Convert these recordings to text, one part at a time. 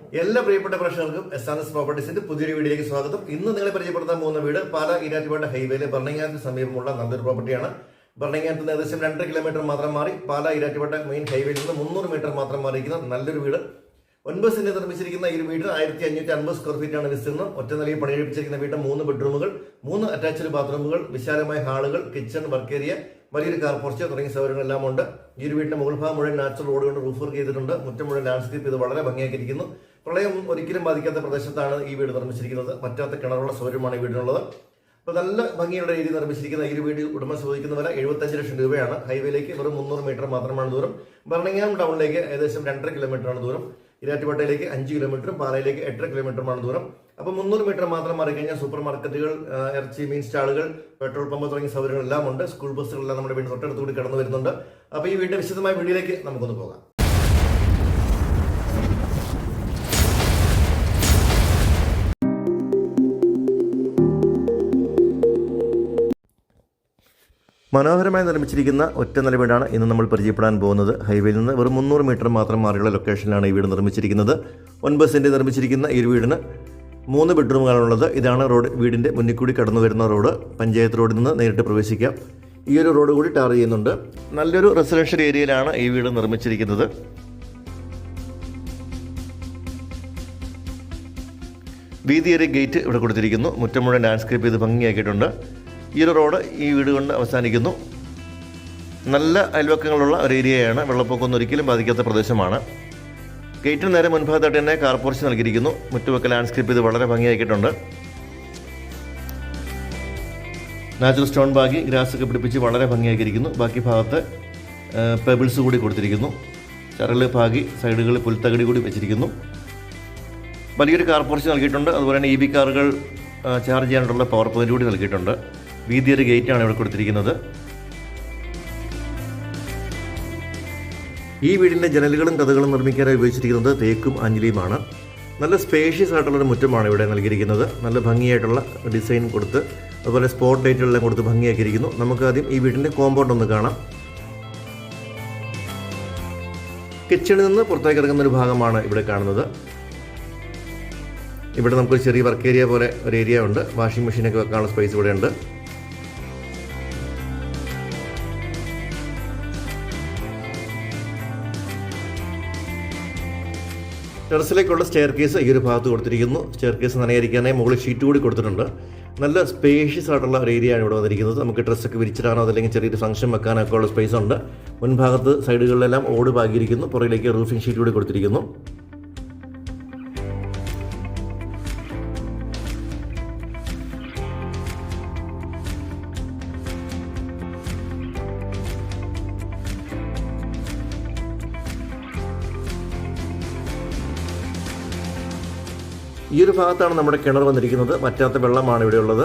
എല്ലാ പ്രിയപ്പെട്ട പ്രേക്ഷകർക്കും എസ് ആർ എസ് പ്രോപ്പർട്ടീസിന്റെ പുതിയൊരു വീഡിയോയിലേക്ക് സ്വാഗതം. ഇന്ന് നിങ്ങളെ പരിചയപ്പെടുത്താൻ പോകുന്ന വീട് പാല ഇരാറ്റുപേട്ട ഹൈവേയിലെ ഭരണങ്ങാനത്തിന് സമീപമുള്ള നല്ലൊരു പ്രോപ്പർട്ടിയാണ്. ബർണിങ്ങാനത്ത് നിന്ന് ഏകദേശം രണ്ടര കിലോമീറ്റർ മാത്രം മാറി പാല ഇരാറ്റുപേട്ട മെയിൻ ഹൈവേയിൽ നിന്ന് മുന്നൂറ് മീറ്റർ മാത്രം മാറിയിരിക്കുന്ന നല്ലൊരു വീട്. ഒൻപത് സെന്റ് നിർമ്മിച്ചിരിക്കുന്ന ഈ വീട് ആയിരത്തി അഞ്ഞൂറ്റി അൻപത് സ്ക്വയർ ഫീറ്റ് ആണ് വിസ്തീർണം ഒറ്റ നിലയിൽ പണിയെടുപ്പിച്ചിരിക്കുന്ന വീട്ടിൽ മൂന്ന് ബെഡ്റൂമുകൾ മൂന്ന് അറ്റാച്ച്ഡ് ബാത്റൂമുകൾ വിശാലമായ ഹാളുകൾ കിച്ചൺ വർക്ക് ഏരിയ വലിയൊരു കാർ പോർച്ച് തുടങ്ങിയ സൗകര്യങ്ങളെല്ലാം ഉണ്ട്. ഈ ഒരു വീടിന്റെ മുകൾ ഭാഗം മുഴുവൻ നാച്ചുറൽ റോഡ് കൊണ്ട് റൂഫ് വർക്ക് ചെയ്തിട്ടുണ്ട്. മുറ്റം മുഴുവൻ ലാൻഡ്സ്കേപ്പ് ചെയ്ത് വളരെ ഭംഗിയാക്കിയിരിക്കുന്നു. പ്രളയം ഒരിക്കലും ബാധിക്കാത്ത പ്രദേശത്താണ് ഈ വീട് നിർമ്മിച്ചിരിക്കുന്നത്. പറ്റാത്ത കിണറുള്ള സൗകര്യമാണ് ഈ വീടിനുള്ളത്. അപ്പോൾ നല്ല ഭംഗിയുള്ള രീതിയിൽ നിർമ്മിച്ചിരിക്കുന്ന ഈ വീട് ഉടമ ചോദിക്കുന്ന വില എഴുപത്തഞ്ച് ലക്ഷം രൂപയാണ്. ഹൈവേയിലേക്ക് വെറും മുന്നൂറ് മീറ്റർ മാത്രമാണ് ദൂരം. ബർണിങ്ങാം ടൗണിലേക്ക് ഏകദേശം രണ്ടര കിലോമീറ്ററാണ് ദൂരം. ഇരാറ്റുപേട്ടയിലേക്ക് അഞ്ച് കിലോമീറ്ററും പാലയിലേക്ക് എട്ടര കിലോമീറ്ററുമാണ് ദൂരം. അപ്പോൾ മുന്നൂറ് മീറ്റർ മാത്രം മാറിക്കഴിഞ്ഞാൽ സൂപ്പർ മാർക്കറ്റുകൾ ഇറച്ചി മീൻ സ്റ്റാളുകൾ പെട്രോൾ പമ്പ് തുടങ്ങിയ സൗകര്യങ്ങളെല്ലാം ഉണ്ട്. സ്കൂൾ ബസ്സുകളെല്ലാം നമ്മുടെ വീട് തൊട്ടടുത്ത് കൂടി കടന്നു വരുന്നുണ്ട്. അപ്പോൾ ഈ വീടിന്റെ വിശദമായ വീഡിയോയിലേക്ക് നമുക്കൊന്ന് പോകാം. മനോഹരമായി നിർമ്മിച്ചിരിക്കുന്ന ഒറ്റ നില വീടാണ് ഇന്ന് നമ്മൾ പരിചയപ്പെടാൻ പോകുന്നത്. ഹൈവേയിൽ നിന്ന് വെറും മുന്നൂറ് മീറ്റർ മാത്രം മാറിയുള്ള ലൊക്കേഷനിലാണ് ഈ വീട് നിർമ്മിച്ചിരിക്കുന്നത്. ഒൻപത് സെന്റ് നിർമ്മിച്ചിരിക്കുന്ന ഈ വീടിന് മൂന്ന് ബെഡ്റൂമുകളാണുള്ളത് ഇതാണ് റോഡ് വീടിന്റെ മുന്നിൽ കൂടി കടന്നു വരുന്ന റോഡ്. പഞ്ചായത്ത് റോഡിൽ നിന്ന് നേരിട്ട് പ്രവേശിക്കാം. ഈ ഒരു റോഡ് കൂടി ടാർ ചെയ്യുന്നുണ്ട്. നല്ലൊരു റെസിഡൻഷ്യൽ ഏരിയയിലാണ് ഈ വീട് നിർമ്മിച്ചിരിക്കുന്നത്. വീതിയേറിയ ഗേറ്റ് ഇവിടെ കൊടുത്തിരിക്കുന്നു. മുറ്റം മുഴുവൻ ലാൻഡ്സ്കേപ്പ് ചെയ്ത് ഭംഗിയാക്കിയിട്ടുണ്ട്. ഈ ഒരു റോഡ് ഈ വീട് കൊണ്ട് അവസാനിക്കുന്നു. നല്ല അയൽവക്കങ്ങളുള്ള ഒരു ഏരിയയാണ്. വെള്ളപ്പൊക്കമൊന്നും ഒരിക്കലും ബാധിക്കാത്ത പ്രദേശമാണ്. ഗേറ്റിന് നേരെ മുൻഭാഗത്തായിട്ട് തന്നെ കാർ പോർച്ച് നൽകിയിരിക്കുന്നു. മുറ്റുമൊക്കെ ലാൻഡ്സ്കേപ്പ് ഇത് വളരെ ഭംഗിയാക്കിയിട്ടുണ്ട്. നാച്ചുറൽ സ്റ്റോൺ ബാഗി ഗ്രാസ് ഒക്കെ പിടിപ്പിച്ച് വളരെ ഭംഗിയാക്കിയിരിക്കുന്നു. ബാക്കി ഭാഗത്ത് പെബിൾസ് കൂടി കൊടുത്തിരിക്കുന്നു. ചരൽ ഭാഗി സൈഡുകളിൽ പുൽത്തകടി കൂടി വെച്ചിരിക്കുന്നു. വലിയൊരു കാർ പോർച്ച് നൽകിയിട്ടുണ്ട്. അതുപോലെ തന്നെ ഇ ബി കാറുകൾ ചാർജ് ചെയ്യാനുള്ള പവർ പോയിന്റ് കൂടി നൽകിയിട്ടുണ്ട്. വീതിയൊരു ഗേറ്റാണ് ഇവിടെ കൊടുത്തിരിക്കുന്നത്. ഈ വീടിന്റെ ജനലുകളും കഥകളും നിർമ്മിക്കാനായി ഉപയോഗിച്ചിരിക്കുന്നത് തേക്കും അഞ്ജലിയുമാണ് നല്ല സ്പേഷ്യസ് ആയിട്ടുള്ളൊരു മുറ്റമാണ് ഇവിടെ നൽകിയിരിക്കുന്നത്. നല്ല ഭംഗിയായിട്ടുള്ള ഡിസൈൻ കൊടുത്ത് അതുപോലെ സ്പോട്ട് ലൈറ്റുകളെല്ലാം കൊടുത്ത് ഭംഗിയാക്കിയിരിക്കുന്നു. നമുക്ക് ആദ്യം ഈ വീടിന്റെ കോമ്പൗണ്ട് ഒന്ന് കാണാം. കിച്ചണിൽ നിന്ന് പുറത്തേക്ക് ഇറങ്ങുന്ന ഒരു ഭാഗമാണ് ഇവിടെ കാണുന്നത്. ഇവിടെ നമുക്ക് ചെറിയ വർക്ക് ഏരിയ പോലെ ഒരു ഏരിയ ഉണ്ട്. വാഷിംഗ് മെഷീനൊക്കെ വെക്കാനുള്ള സ്പേസ് ഇവിടെ ഉണ്ട് ടെറസിലേക്കുള്ള സ്റ്റെയർ കേസ് ഈ ഒരു ഭാഗത്ത് കൊടുത്തിരിക്കുന്നു. സ്റ്റെയർ കേസ് നനയായിരിക്കാനായി മുകളിൽ ഷീറ്റ് കൂടി കൊടുത്തിട്ടുണ്ട്. നല്ല സ്പേഷ്യസ് ആയിട്ടുള്ള ഒരു ഏരിയയാണ് ഇവിടെ വന്നിരിക്കുന്നത്. നമുക്ക് ഡ്രസ്സൊക്കെ വിരിച്ചിടാനോ അതല്ലെങ്കിൽ ചെറിയൊരു ഫംഗ്ഷൻ വെക്കാനൊക്കെ ഉള്ള സ്പേസ് ഉണ്ട്. മുൻഭാഗത്ത് സൈഡുകളിലെല്ലാം ഓട് പാകിയിരിക്കുന്നു. പുറകിലേക്ക് റൂഫിംഗ് ഷീറ്റ് കൂടി കൊടുത്തിരിക്കുന്നു. ഈ ഒരു ഭാഗത്താണ് നമ്മുടെ കിണർ വന്നിരിക്കുന്നത്. പറ്റാത്ത വെള്ളമാണ് ഇവിടെ ഉള്ളത്.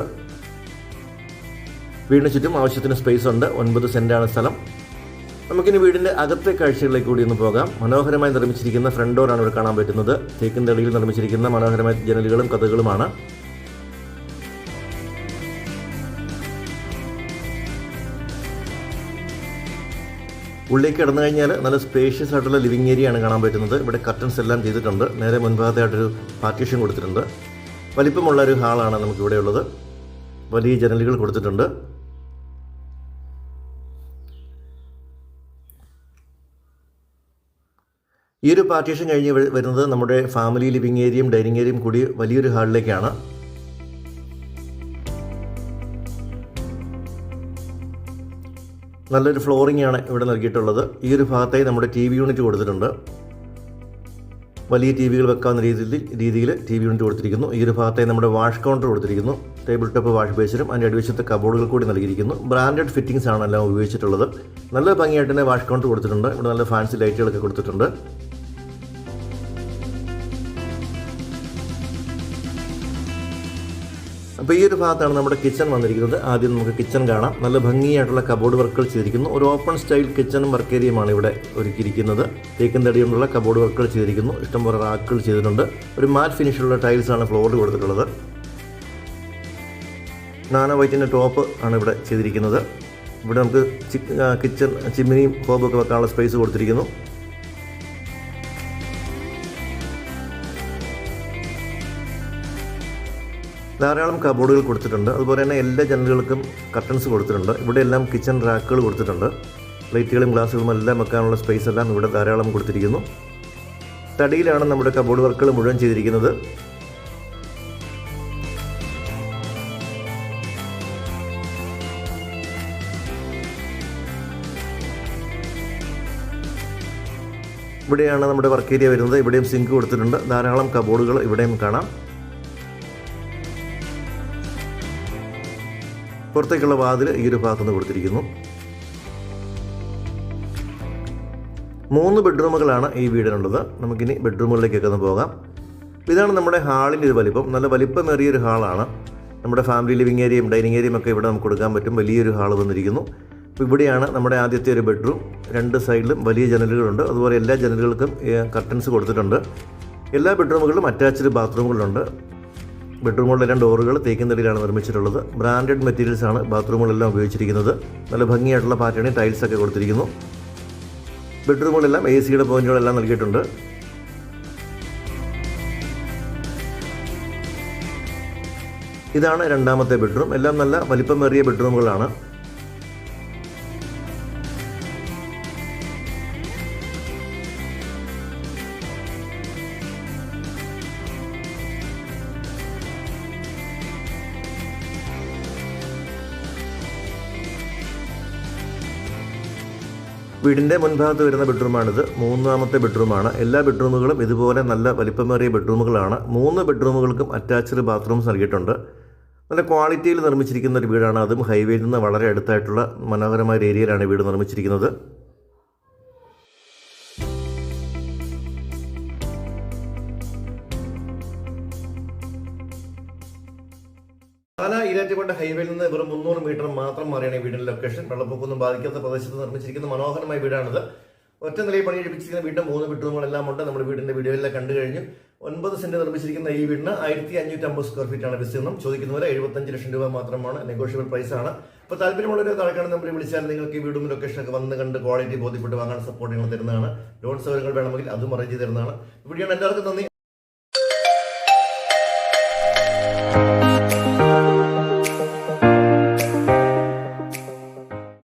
വീടിന് ചുറ്റും ആവശ്യത്തിന് സ്പേസ് ഉണ്ട്. ഒൻപത് സെന്റാണ് സ്ഥലം. നമുക്കിനി വീടിന്റെ അകത്തെ കാഴ്ചകളിലേക്ക് കൂടി ഒന്ന് പോകാം. മനോഹരമായി നിർമ്മിച്ചിരിക്കുന്ന ഫ്രണ്ട് ഡോറാണ് ഇവിടെ കാണാൻ പറ്റുന്നത്. തേക്കിൻ തെളിയിൽ നിർമ്മിച്ചിരിക്കുന്ന മനോഹരമായ ജനലുകളും കഥകളുമാണ്. ഉള്ളിലേക്ക് കിടന്നു കഴിഞ്ഞാൽ നല്ല സ്പേഷ്യസ് ആയിട്ടുള്ള ലിവിങ് ഏരിയ ആണ് കാണാൻ പറ്റുന്നത്. ഇവിടെ കർട്ടൻസ് എല്ലാം ചെയ്തിട്ടുണ്ട്. നേരെ മുൻഭാഗത്തായിട്ടൊരു പാർട്ടീഷൻ കൊടുത്തിട്ടുണ്ട്. വലിപ്പമുള്ള ഒരു ഹാളാണ് നമുക്കിവിടെ ഉള്ളത്. വലിയ ജനലുകൾ കൊടുത്തിട്ടുണ്ട്. ഈ ഒരു പാർട്ടീഷൻ കഴിഞ്ഞ് വരുന്നത് നമ്മുടെ ഫാമിലി ലിവിങ് ഏരിയയും ഡൈനിങ് ഏരിയയും കൂടി വലിയൊരു ഹാളിലേക്കാണ് നല്ലൊരു ഫ്ലോറിംഗ് ആണ് ഇവിടെ നൽകിയിട്ടുള്ളത്. ഈ ഒരു ഭാഗത്തായി നമ്മുടെ ടി വി യൂണിറ്റ് കൊടുത്തിട്ടുണ്ട്. വലിയ ടി വികൾ വെക്കാവുന്ന രീതിയിൽ രീതിയിൽ ടി വി യൂണിറ്റ് കൊടുത്തിരിക്കുന്നു. ഈ ഒരു ഭാഗത്തായി നമ്മുടെ വാഷ് കൗണ്ടർ കൊടുത്തിരിക്കുന്നു. ടേബിൾ ടോപ്പ് വാഷ് ബേസിനും അതിന്റെ അടിവശത്തെ കബോർഡുകൾ കൂടി നൽകിയിരിക്കുന്നു. ബ്രാൻഡഡ് ഫിറ്റിംഗ്സ് ആണ് എല്ലാം ഉപയോഗിച്ചിട്ടുള്ളത്. നല്ല ഭംഗിയായിട്ട് തന്നെ വാഷ് കൗണ്ടർ കൊടുത്തിട്ടുണ്ട്. ഇവിടെ നല്ല ഫാൻസി ലൈറ്റുകളൊക്കെ കൊടുത്തിട്ടുണ്ട്. അപ്പോൾ ഈ ഒരു ഭാഗത്താണ് നമ്മുടെ കിച്ചൺ വന്നിരിക്കുന്നത്. ആദ്യം നമുക്ക് കിച്ചൺ കാണാം. നല്ല ഭംഗിയായിട്ടുള്ള കബോർഡ് വർക്കുകൾ ചെയ്തിരിക്കുന്നു. ഒരു ഓപ്പൺ സ്റ്റൈൽ കിച്ചണും വർക്ക് ഏരിയയുമാണ് ഇവിടെ ഒരുക്കിയിരിക്കുന്നത്. തേക്കും തടി കൊണ്ടുള്ള കബോർഡ് വർക്കുകൾ ചെയ്തിരിക്കുന്നു. ഇഷ്ടംപോലെ റാക്കുകൾ ചെയ്തിട്ടുണ്ട്. ഒരു മാറ്റ് ഫിനിഷുള്ള ടൈൽസാണ് ഫ്ലോറിൽ കൊടുത്തിട്ടുള്ളത്. നാനോ വൈറ്റിന്റെ ടോപ്പ് ആണ് ഇവിടെ ചെയ്തിരിക്കുന്നത്. ഇവിടെ നമുക്ക് കിച്ചൺ ചിമ്മിനിയും ഹോബൊക്കെ വെക്കാനുള്ള സ്പേസ് കൊടുത്തിരിക്കുന്നു. ധാരാളം കബോർഡുകൾ കൊടുത്തിട്ടുണ്ട്. അതുപോലെ തന്നെ എല്ലാ ജനലുകൾക്കും കർട്ടൻസ് കൊടുത്തിട്ടുണ്ട്. ഇവിടെ എല്ലാം കിച്ചൺ റാക്കുകൾ കൊടുത്തിട്ടുണ്ട്. പ്ലേറ്റുകളും ഗ്ലാസുകളും എല്ലാം വെക്കാനുള്ള സ്പേസ് എല്ലാം ഇവിടെ ധാരാളം കൊടുത്തിരിക്കുന്നു. തടിയിലാണ് നമ്മുടെ കബോർഡ് വർക്കുകൾ മുഴുവൻ ചെയ്തിരിക്കുന്നത്. ഇവിടെയാണ് നമ്മുടെ വർക്ക് ഏരിയ വരുന്നത്. ഇവിടെയും സിങ്ക് കൊടുത്തിട്ടുണ്ട്. ധാരാളം കബോർഡുകൾ ഇവിടെയും കാണാം. പുറത്തേക്കുള്ള വാതിൽ ഈ ഒരു ഭാഗത്തുനിന്ന് കൊടുത്തിരിക്കുന്നു. മൂന്ന് ബെഡ്റൂമുകളാണ് ഈ വീടിനുള്ളത്. നമുക്കിനി ബെഡ്റൂമുകളിലേക്കൊക്കെ ഒന്ന് പോകാം. ഇതാണ് നമ്മുടെ ഹാളിന്റെ ഒരു വലിപ്പം. നല്ല വലിപ്പമേറിയൊരു ഹാളാണ്. നമ്മുടെ ഫാമിലി ലിവിങ് ഏരിയയും ഡൈനിങ് ഏരിയയും ഒക്കെ ഇവിടെ നമുക്ക് കൊടുക്കാൻ പറ്റും. വലിയൊരു ഹാൾ വന്നിരിക്കുന്നു. അപ്പോൾ ഇവിടെയാണ് നമ്മുടെ ആദ്യത്തെ ഒരു ബെഡ്റൂം. രണ്ട് സൈഡിലും വലിയ ജനലുകളുണ്ട്. അതുപോലെ എല്ലാ ജനലുകൾക്കും കർട്ടൻസ് കൊടുത്തിട്ടുണ്ട്. എല്ലാ ബെഡ്റൂമുകളിലും അറ്റാച്ച്ഡ് ബാത്റൂമുകളുണ്ട് ബെഡ്റൂമുകളിലെല്ലാം ഡോറുകൾ തേക്കിൻതടിയിലാണ് നിർമ്മിച്ചിട്ടുള്ളത്. ബ്രാൻഡഡ് മെറ്റീരിയൽസ് ആണ് ബാത്റൂമുകളെല്ലാം ഉപയോഗിച്ചിരിക്കുന്നത്. നല്ല ഭംഗിയായിട്ടുള്ള പാറ്റേണിൽ ടൈൽസ് ഒക്കെ കൊടുത്തിരിക്കുന്നു. ബെഡ്റൂമുകളെല്ലാം എ സിയുടെ പോയിന്റുകളെല്ലാം നൽകിയിട്ടുണ്ട്. ഇതാണ് രണ്ടാമത്തെ ബെഡ്റൂം. എല്ലാം നല്ല വലിപ്പമേറിയ ബെഡ്റൂമുകളാണ്. വീടിന്റെ മുൻഭാഗത്ത് വരുന്ന ബെഡ്റൂമാണിത്. മൂന്നാമത്തെ ബെഡ്റൂമാണ്. എല്ലാ ബെഡ്റൂമുകളും ഇതുപോലെ നല്ല വലിപ്പമേറിയ ബെഡ്റൂമുകളാണ്. മൂന്ന് ബെഡ്റൂമുകൾക്കും അറ്റാച്ച്ഡ് ബാത്റൂംസ് നൽകിയിട്ടുണ്ട്. നല്ല ക്വാളിറ്റിയിൽ നിർമ്മിച്ചിരിക്കുന്ന ഒരു വീടാണ് അതും. ഹൈവേയിൽ നിന്ന് വളരെ അടുത്തായിട്ടുള്ള മനോഹരമായ ഏരിയയിലാണ് വീട് നിർമ്മിച്ചിരിക്കുന്നത്. പാല ഇരാറ്റുപേട്ട ഹൈവേയിൽ നിന്ന് വെറും മുന്നൂറ് മീറ്റർ മാത്രം മാറിയാണ് ഈ വീടിന്റെ ലൊക്കേഷൻ. വെള്ളപ്പൊക്കമൊന്നും ബാധിക്കാത്ത പ്രദേശത്ത് നിർമ്മിച്ചിരിക്കുന്ന മനോഹരമായ വീടാണിത്. ഒറ്റ നിലയിൽ പണി കഴിപ്പിച്ചിരിക്കുന്ന വീടിന്റെ മൂന്ന് ബെഡ്റൂമുകളെല്ലാം ഉണ്ട്. നമ്മുടെ വീടിന്റെ വീഡിയോയിലെല്ലാം കണ്ടു കഴിഞ്ഞു. ഒൻപത് സെന്റ് നിർമ്മിച്ചിരിക്കുന്ന ഈ വീടിന് ആയിരത്തി അഞ്ഞൂറ്റി അമ്പത് സ്ക്വയർ ഫീറ്റ് ആണ് വിസ്തീർണം. ചോദിക്കുന്നവരെ എഴുപത്തഞ്ച് ലക്ഷം രൂപ മാത്രമാണ് നെഗോഷ്യബിൾ പ്രൈസ് ആണ്. അപ്പോൾ താല്പര്യമുള്ളവർ താഴെക്കാണ് നമ്പർ വിളിച്ചാൽ നിങ്ങൾക്ക് ഈ വീടും ലൊക്കേഷനൊക്കെ വന്ന് കണ്ട് ക്വാളിറ്റി ബോധ്യപ്പെട്ട് വാങ്ങാൻ സപ്പോർട്ട് നിങ്ങൾ തരുന്നതാണ്. ലോൺ സൗകര്യങ്ങൾ വേണമെങ്കിൽ അതും അറേഞ്ച് ചെയ്ത് തരുന്നതാണ്. വീഡിയോ എല്ലാവർക്കും നന്ദി.